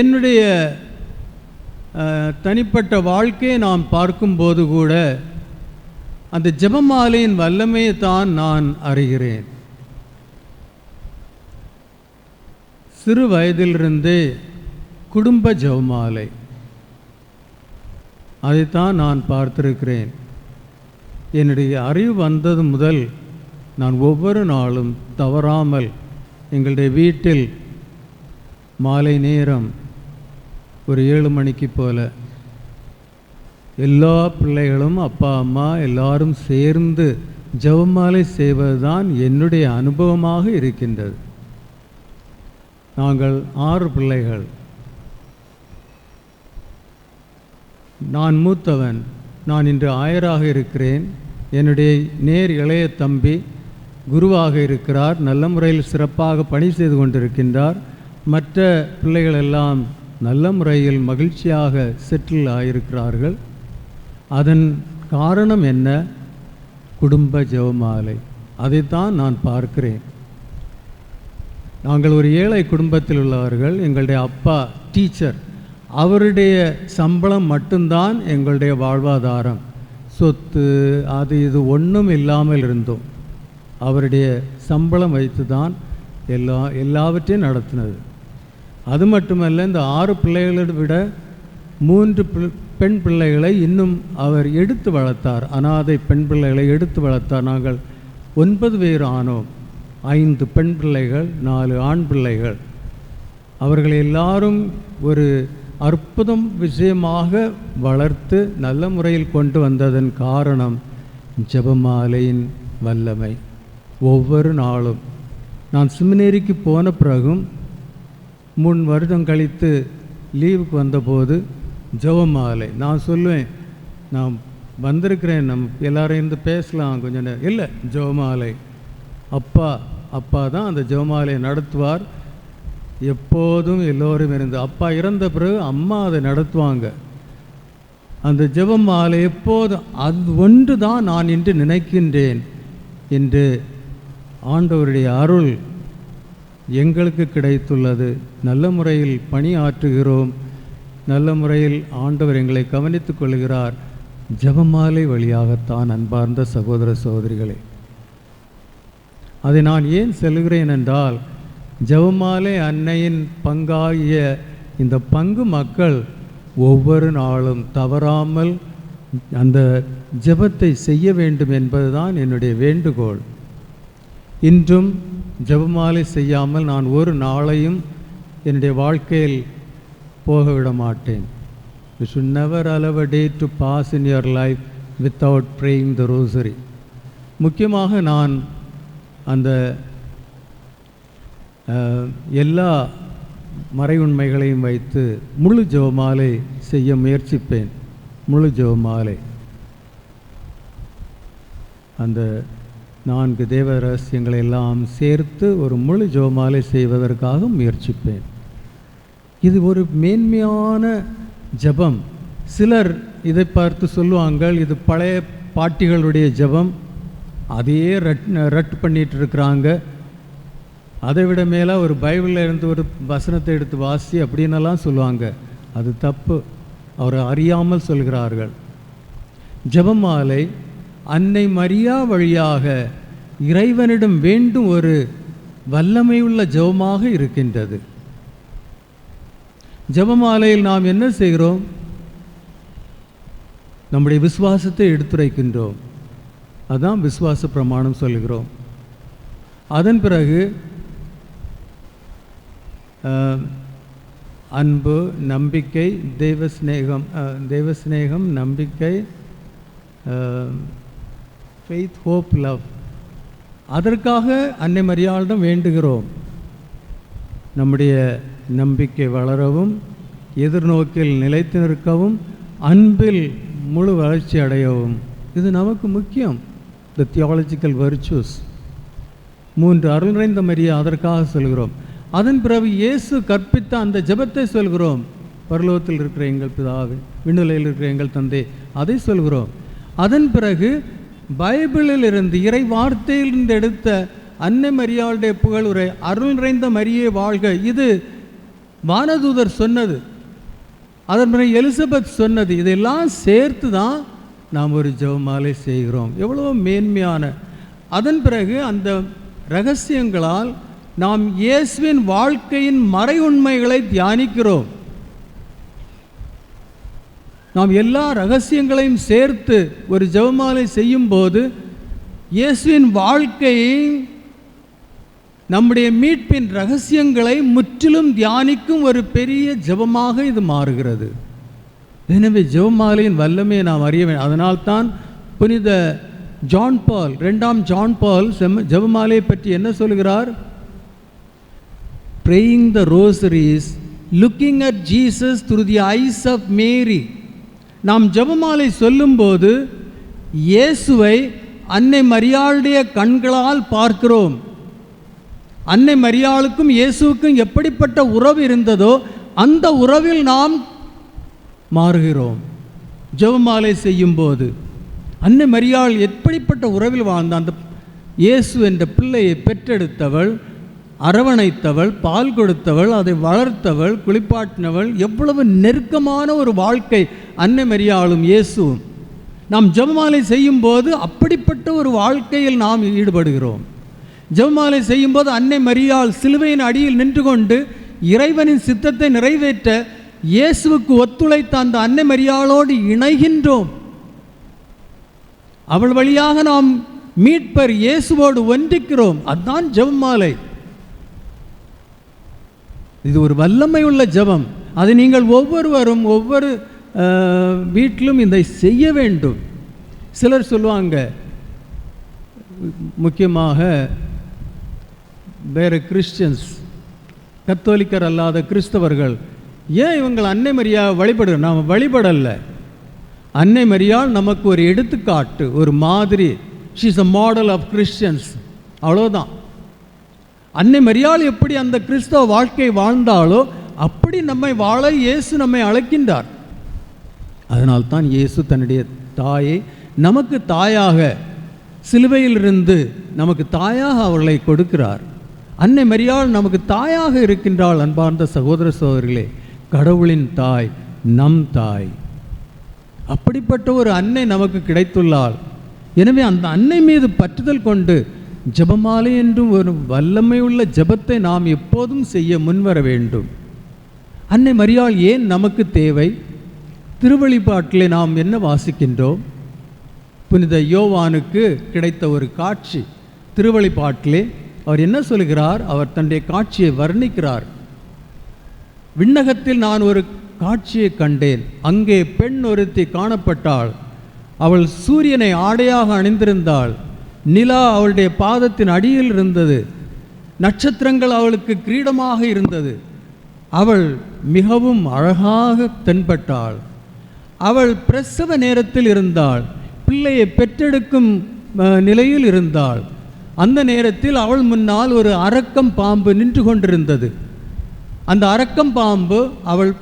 என்னுடைய தனிப்பட்ட வாழ்க்கையை நாம் பார்க்கும்போது கூட அந்த ஜெபமாலையின் வல்லமையை தான் நான் அறிகிறேன். சிறு வயதிலிருந்தே குடும்ப ஜெபமாலை. அதைத்தான் நான் பார்த்திருக்கிறேன். என்னுடைய அறிவு வந்தது முதல் நான் ஒவ்வொரு நாளும் தவறாமல் எங்களுடைய வீட்டில் மாலை நேரம் ஒரு ஏழு மணிக்கு போல. எல்லா பிள்ளைகளும் அப்பா அம்மா எல்லாரும் சேர்ந்து ஜெபமாலை செய்வதுதான் என்னுடைய அனுபவமாக இருக்கின்றது. நாங்கள் ஆறு பிள்ளைகள். நான் மூத்தவன். நான் இன்று ஆயராக இருக்கிறேன். என்னுடைய நேர் இளைய தம்பி குருவாக இருக்கிறார். நல்ல முறையில் சிறப்பாக பணி செய்து கொண்டிருக்கின்றார். மற்ற பிள்ளைகள் எல்லாம் நல்ல முறையில் மகிழ்ச்சியாக செட்டில் ஆகியிருக்கிறார்கள் அதன் காரணம் என்ன? குடும்ப ஜெபமாலை அதைத்தான் நான் பார்க்கிறேன். நாங்கள் ஒரு ஏழை குடும்பத்தில் உள்ளவர்கள். எங்களுடைய அப்பா டீச்சர் அவருடைய சம்பளம் மட்டும்தான் எங்களுடைய வாழ்வாதாரம். சொத்து அது இது ஒன்றும் இல்லாமல் இருந்தோம். அவருடைய சம்பளம் வைத்து தான் எல்லா எல்லாவற்றையும் நடத்தினது. அது மட்டுமல்ல இந்த ஆறு பிள்ளைகளை விட மூன்று பெண் பிள்ளைகளை இன்னும் அவர் எடுத்து வளர்த்தார். அனாதை பெண் பிள்ளைகளை எடுத்து வளர்த்தார். நாங்கள் ஒன்பது பேர் ஆனோம். ஐந்து பெண் பிள்ளைகள் நாலு ஆண் பிள்ளைகள். அவர்களை எல்லாரும் ஒரு அற்புதம் விஷயமாக வளர்த்து நல்ல முறையில் கொண்டு வந்ததன் காரணம் ஜெபமாலையின் வல்லமை. ஒவ்வொரு நாளும் நான் சிமினேரிக்கு போன பிறகும் மூணு வருடம் கழித்து லீவுக்கு வந்தபோது ஜெபமாலை நான் சொல்லுவேன் நான் வந்திருக்கிறேன். நம்ம எல்லாரும் இருந்து பேசலாம். கொஞ்ச நேரம். இல்லை ஜெபமாலை அப்பா அப்பா தான் அந்த ஜெபமாலையை நடத்துவார். எப்போதும் எல்லோரும் இருந்து. அப்பா இறந்த பிறகு அம்மா அதை நடத்துவாங்க. அந்த ஜெபம் மாலை எப்போதும் அது ஒன்று தான் நான் இன்று நினைக்கின்றேன் என்று ஆண்டவருடைய அருள் எங்களுக்கு கிடைத்துள்ளது. நல்ல முறையில் பணியாற்றுகிறோம். நல்ல முறையில் ஆண்டவர் எங்களை கவனித்துக் கொள்கிறார். ஜெபமாலை வழியாகத்தான் அன்பார்ந்த சகோதர சகோதரிகளே. அதை நான் ஏன் செல்கிறேன் என்றால் ஜெபமாலை அன்னையின் பங்காகிய இந்த பங்கு மக்கள் ஒவ்வொரு நாளும் தவறாமல் அந்த ஜெபத்தை செய்ய வேண்டும் என்பதுதான் என்னுடைய வேண்டுகோள். இன்றும் ஜெபமாலை செய்யாமல் நான் ஒரு நாளையும் என்னுடைய வாழ்க்கையில் போக விட மாட்டேன் you should never allow a day to pass in your life without praying the rosary முக்கியமாக நான் அந்த எல்லா மறையுண்மைகளையும் வைத்து முழு ஜெபமாலை செய்ய முயற்சிப்பேன். முழு ஜெபமாலை. அந்த நான்கு தேவ ரகசியங்களை எல்லாம் சேர்த்து ஒரு முழு ஜெபமாலை செய்வதற்காக முயற்சிப்பேன். இது ஒரு மேன்மையான ஜெபம். சிலர் இதை பார்த்து சொல்லுவாங்கள் இது பழைய பாட்டிகளுடைய ஜெபம். அதையே ரட் ரட் பண்ணிகிட்டு இருக்கிறாங்க அதை விட மேலே ஒரு பைபிளில் இருந்து ஒரு வசனத்தை எடுத்து வாசி அப்படின்னெல்லாம் சொல்லுவாங்க. அது தப்பு. அவர் அறியாமல் சொல்கிறார்கள். ஜெபமாலை அன்னை மரியா வழியாக இறைவனிடம் வேண்டும் ஒரு வல்லமையுள்ள ஜெபமாக இருக்கின்றது. ஜெபமாலையில் நாம் என்ன செய்கிறோம்? நம்முடைய விசுவாசத்தை எடுத்துரைக்கின்றோம். அதான் விசுவாச பிரமாணம் சொல்கிறோம் அதன் பிறகு அன்பு நம்பிக்கை தெய்வ ஸ்நேகம் அஹ், தெய்வ ஸ்நேகம் நம்பிக்கை ஃபெய்த் ஹோப் லவ் அதற்காக அன்னை மரியாளிடம் வேண்டுகிறோம். நம்முடைய நம்பிக்கை வளரவும் எதிர்நோக்கில் நிலைத்து நிற்கவும் அன்பில் முழு வளர்ச்சி அடையவும். இது நமக்கு முக்கியம். த தியாலஜிக்கல் வர்ச்சூஸ் மூன்று அருள் நிறைந்த மரியா அதற்காக சொல்கிறோம். அதன் பிறகு இயேசு கற்பித்த அந்த ஜெபத்தை சொல்கிறோம். பரலோகத்தில் இருக்கிற எங்கள் பிதாவே விண்ணுலையில் இருக்கிற எங்கள் தந்தை அதை சொல்கிறோம். அதன் பிறகு பைபிளில் இருந்து இறை வார்த்தையிலிருந்து எடுத்த அன்னை மரியாளுடைய புகழுரை அருள் நிறைந்த மரியே வாழ்க. இது வானதூதர் சொன்னது. அதன் பிறகு எலிசபெத் சொன்னது. இதெல்லாம் சேர்த்து தான் நாம் ஒரு ஜெபமாலை செய்கிறோம். எவ்வளோ மேன்மையான. அதன் பிறகு அந்த ரகசியங்களால் நாம் இயேசுவின் வாழ்க்கையின் மறை உண்மைகளை தியானிக்கிறோம். நாம் எல்லா ரகசியங்களையும் சேர்த்து ஒரு ஜெபமாலை செய்யும்போது இயேசுவின் வாழ்க்கையை நம்முடைய மீட்பின் ரகசியங்களை முற்றிலும் தியானிக்கும் ஒரு பெரிய ஜெபமாக இது மாறுகிறது. எனவே ஜெபமாலையின் வல்லமையை நாம் அறிய வேண்டும். அதனால்தான் புனித ஜான் பால் ரெண்டாம் ஜான் பால் செம் ஜெபமாலையை பற்றி என்ன சொல்கிறார்? Praying the rosaries looking at Jesus through the eyes of Mary நாம் ஜெபமாலை சொல்லும்போது இயேசுவை அன்னை மரியாளுடைய கண்களால் பார்க்கிறோம். அன்னை மரியாளுக்கும் இயேசுவுக்கும் எப்படிப்பட்ட உறவு இருந்ததோ அந்த உறவில் நாம் மாறுகிறோம். ஜெபமாலை செய்யும்போது அன்னை மரியாள் எப்படிப்பட்ட உறவில் வாழ்ந்த அந்த இயேசு என்ற பிள்ளையை பெற்றெடுத்தவள் அரவணைத்தவள் பால் கொடுத்தவள் அதை வளர்த்தவள் குளிப்பாட்டினவள் எவ்வளவு நெருக்கமான ஒரு வாழ்க்கை அன்னை மரியாளும் இயேசுவும் நாம் ஜெபமாலை செய்யும்போது அப்படிப்பட்ட ஒரு வாழ்க்கையில் நாம் ஈடுபடுகிறோம். ஜபமாலை செய்யும்போது அன்னை மரியாள் சிலுவையின் அடியில் நின்று கொண்டு இறைவனின் சித்தத்தை நிறைவேற்ற இயேசுவுக்கு ஒத்துழைத்த அந்த அன்னை மரியாளோடு இணைகின்றோம். அவள் வழியாக நாம் மீட்பர் இயேசுவோடு ஒன்றிக்கிறோம். அதுதான் ஜெபமாலை. இது ஒரு வல்லமை உள்ள ஜெபம். அது நீங்கள் ஒவ்வொருவரும் ஒவ்வொரு வீட்டிலும் இதை செய்ய வேண்டும். சிலர் சொல்லுவாங்க முக்கியமாக வேறு கிறிஸ்டியன்ஸ் கத்தோலிக்கர் அல்லாத கிறிஸ்தவர்கள் ஏன் இவங்கள் அன்னை மரியா வழிபடு நாம் வழிபடலை. அன்னை மரியால் நமக்கு ஒரு எடுத்துக்காட்டு ஒரு மாதிரி. She's a model of Christians அவ்வளோதான் அன்னை மரியாள் எப்படி அந்த கிறிஸ்தவ வாழ்க்கை வாழ்ந்தாலோ அப்படி நம்மை வாழ இயேசு நம்மை அழைக்கின்றார். அதனால்தான் இயேசு தன்னுடைய தாயை நமக்கு தாயாக சிலுவையிலிருந்து நமக்கு தாயாக அவர்களை கொடுக்கிறார். அன்னை மரியாள் நமக்கு தாயாக இருக்கின்றாள் அன்பார்ந்த சகோதர சகோதரிகளே. கடவுளின் தாய் நம் தாய். அப்படிப்பட்ட ஒரு அன்னை நமக்கு கிடைத்துள்ளாள். எனவே அந்த அன்னை மீது பற்றுதல் கொண்டு ஜெபமாலை என்றும் ஒரு வல்லமை உள்ள ஜெபத்தை நாம் எப்போதும் செய்ய முன்வர வேண்டும். அன்னை மரியாள் ஏன் நமக்கு தேவை? திருவழிபாட்டிலே நாம் என்ன வாசிக்கின்றோம்? புனித யோவானுக்கு கிடைத்த ஒரு காட்சி. திருவழிபாட்டிலே அவர் என்ன சொல்கிறார்? அவர் தன்னுடைய காட்சியை வர்ணிக்கிறார். விண்ணகத்தில் நான் ஒரு காட்சியை கண்டேன். அங்கே பெண் ஒருத்தி காணப்பட்டாள். அவள் சூரியனை ஆடையாக அணிந்திருந்தாள். நிலா அவளுடைய பாதத்தின் அடியில் இருந்தது. நட்சத்திரங்கள் அவளுக்கு கிரீடமாக இருந்தது. அவள் மிகவும் அழகாக தென்பட்டாள். அவள் பிரசவ நேரத்தில் இருந்தாள். பிள்ளையை பெற்றெடுக்கும் நிலையில் இருந்தாள். அந்த நேரத்தில் அவள் முன்னால் ஒரு அரக்கம் பாம்பு நின்று கொண்டிருந்தது. அந்த அரக்கம் பாம்பு அவள்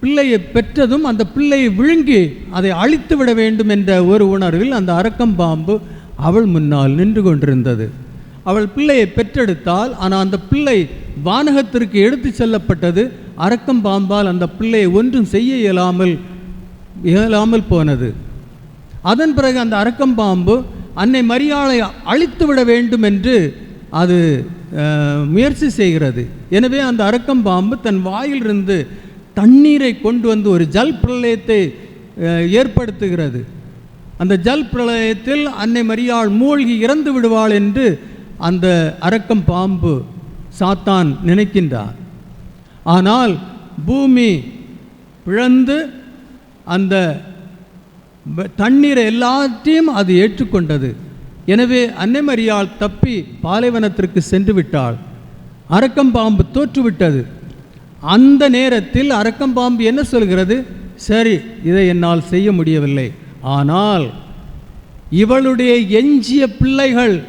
பிள்ளையை பெற்றதும் அந்த பிள்ளையை விழுங்கி அதை அழித்து விட வேண்டும் என்ற ஒரு உணர்வில் அந்த அரக்கம் பாம்பு அவள் முன்னால் நின்று கொண்டிருந்தது. அவள் பிள்ளையை பெற்றெடுத்தால் ஆனால் அந்த பிள்ளை வானகத்திற்கு எடுத்து செல்லப்பட்டது. அரக்கம் பாம்பால் அந்த பிள்ளையை ஒன்றும் செய்ய இயலாமல் இயலாமல் போனது. அதன் பிறகு அந்த அரக்கம் பாம்பு அன்னை மரியாளை அழித்து விட வேண்டும் என்று அது முயற்சி செய்கிறது. எனவே அந்த அரக்கம் பாம்பு தன் வாயிலிருந்து தண்ணீரை கொண்டு வந்து ஒரு ஜல் பிரளயத்தை ஏற்படுத்துகிறது. அந்த ஜல் பிரளயத்தில் அன்னை மரியாள் மூழ்கி இறந்து விடுவாள் என்று அந்த அரக்கம் பாம்பு சாத்தான் நினைக்கின்றார். ஆனால் பூமி பிளந்து அந்த தண்ணீரை எல்லாத்தையும் அது ஏற்றுக்கொண்டது. எனவே அன்னை மரியாள் தப்பி பாலைவனத்திற்கு சென்று விட்டாள். அரக்கம்பாம்பு தோற்றுவிட்டது. அந்த நேரத்தில் அரக்கம்பாம்பு என்ன சொல்கிறது? சரி இதை என்னால் செய்ய முடியவில்லை. ஆனால் இவளுடைய எஞ்சிய பிள்ளைகள்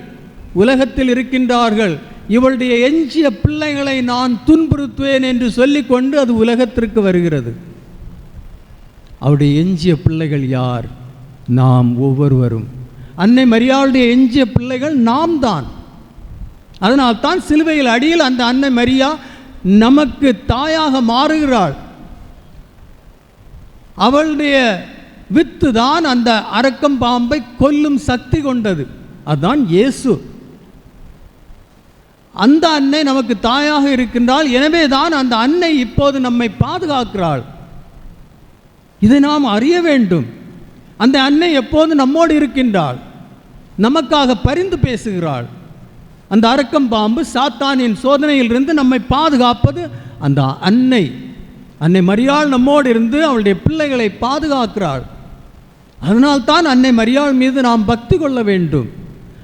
உலகத்தில் இருக்கின்றார்கள். இவளுடைய எஞ்சிய பிள்ளைகளை நான் துன்புறுத்துவேன் என்று சொல்லிக்கொண்டு அது உலகத்திற்கு வருகிறது. அவருடைய எஞ்சிய பிள்ளைகள் யார்? நாம் ஒவ்வொருவரும். அன்னை மரியாளுடைய எஞ்சிய பிள்ளைகள் நாம் தான். அதனால் தான் சிலுவையில் அடியில் அந்த அன்னை மரியா நமக்கு தாயாக மாறுகிறாள். அவளுடைய வித்து தான் அந்த அரக்கம் பாம்பை கொல்லும் சக்தி கொண்டது. அதுதான் இயேசு. அந்த அன்னை நமக்கு தாயாக இருக்கின்றாள். எனவே தான் அந்த அன்னை இப்போது நம்மை பாதுகாக்கிறாள். இதை நாம் அறிய வேண்டும். அந்த அன்னை எப்போது நம்மோடு இருக்கின்றாள்? நமக்காக பரிந்து பேசுகிறாள். அந்த அரக்கம் பாம்பு சாத்தானின் சோதனையிலிருந்து நம்மை பாதுகாப்பது அந்த அன்னை. அன்னை மரியாள் நம்மோடு இருந்து அவளுடைய பிள்ளைகளை பாதுகாக்கிறாள். அதனால்தான் அன்னை மரியாள் மீது நாம் பக்தி கொள்ள வேண்டும்.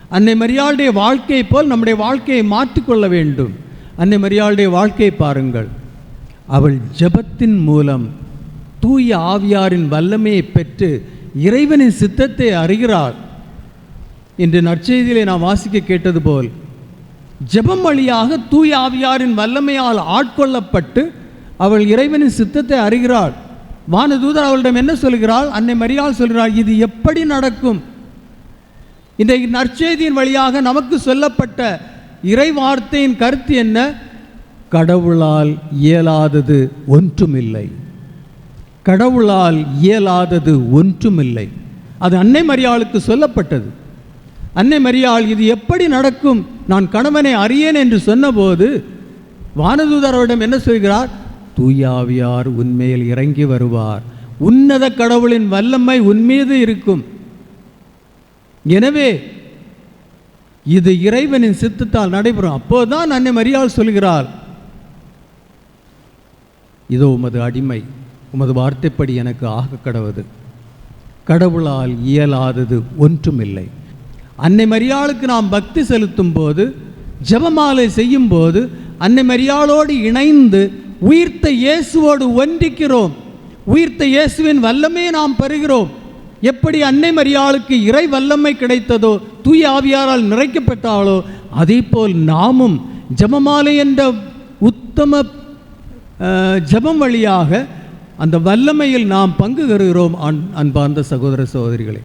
அன்னை மரியாளுடைய வாழ்க்கையை போல் நம்முடைய வாழ்க்கையை மாற்றிக்கொள்ள வேண்டும். அன்னை மரியாளுடைய வாழ்க்கையை பாருங்கள். அவள் ஜெபத்தின் மூலம் தூய ஆவியாரின் வல்லமையை பெற்று இறைவனின் சித்தத்தை அறிகிறாள். என்று நற்செய்தியிலே நாம் வாசிக்க கேட்டது போல் ஜெபம் வழியாக தூய ஆவியாரின் வல்லமையால் ஆட்கொள்ளப்பட்டு அவள் இறைவனின் சித்தத்தை அறிகிறாள். வானதூதர் அவளிடம் என்ன சொல்கிறாள்? அன்னை மரியாள் சொல்கிறாள் இது எப்படி நடக்கும்? இன்றைக்கு நற்செய்தியின் வழியாக நமக்கு சொல்லப்பட்ட இறை வார்த்தையின் கருத்து என்ன? கடவுளால் இயலாதது ஒன்றுமில்லை. கடவுளால் இயலாதது ஒன்றுமில்லை. அது அன்னை மரியாளுக்கு சொல்லப்பட்டது. அன்னை மரியாள் இது எப்படி நடக்கும்? நான் கணவனை அறியேன் என்று சொன்னபோது வானதூதரவிடம் என்ன சொல்கிறார்? தூயாவியார் உன்மேல் இறங்கி வருவார். உன்னத கடவுளின் வல்லமை உன்மீது இருக்கும். எனவே இது இறைவனின் சித்தத்தால் நடைபெறும். அப்போதான் அன்னை மரியாள் சொல்கிறாள் இதோ உமது அடிமை உமது வார்த்தைப்படி எனக்கு ஆக கடவுது. கடவுளால் இயலாதது ஒன்றுமில்லை. அன்னை மரியாளுக்கு நாம் பக்தி செலுத்தும் போது ஜெபமாலை செய்யும் போது அன்னை மரியாளோடு இணைந்து உயிர்த்த இயேசுவோடு ஒன்றிக்கிறோம். உயிர்த்த இயேசுவின் வல்லமையை நாம் பெறுகிறோம். எப்படி அன்னை மரியாளுக்கு இறை வல்லமை கிடைத்ததோ தூய ஆவியாரால் நிறைக்கப்பட்டாளோ அதே போல் நாமும் ஜெபமாலை என்ற உத்தம ஜபம் ஜெபம் வழியாக அந்த வல்லமையில் நாம் பங்கு பெறுகிறோம் அன் அன்பார்ந்த சகோதர சகோதரிகளே.